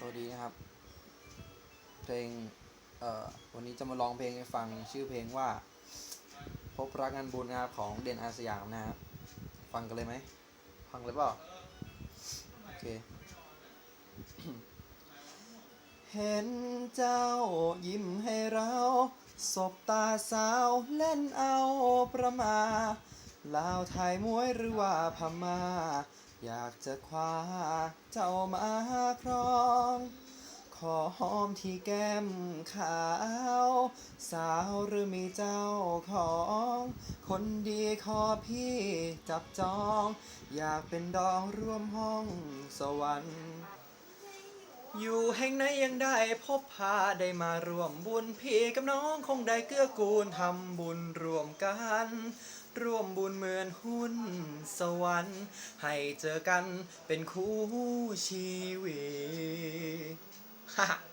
สวัสดีนะครับ เพลงเอ่อวันนี้จะมาร้องเพลงให้ฟังชื่อเพลงว่า พบรักงานบุญนะครับของเด่นอาสยามนะครับฟังกันเลยไหมฟังเลยเปล่าโอเค เห็นเจ้ายิ้มให้เราสบตาสาวเล่นเอาประมาลาวไทยมวยหรือว่าพม่า อยากจะคว้าเจ้ามาครอง ขอหอมที่แก้มขาว สาวหรือมีเจ้าของ คนดีขอพี่จับจอง อยากเป็นดองร่วมห้องสวรรค์ อยู่แห่งไหนยังได้พบพาได้มาร่วมบุญพี่กับน้องคงได้เกื้อกูลทำบุญร่วมกัน ร่วมบุญเหมือนหุ้นสวรรค์ ให้เจอกันเป็นคู่ชีวิต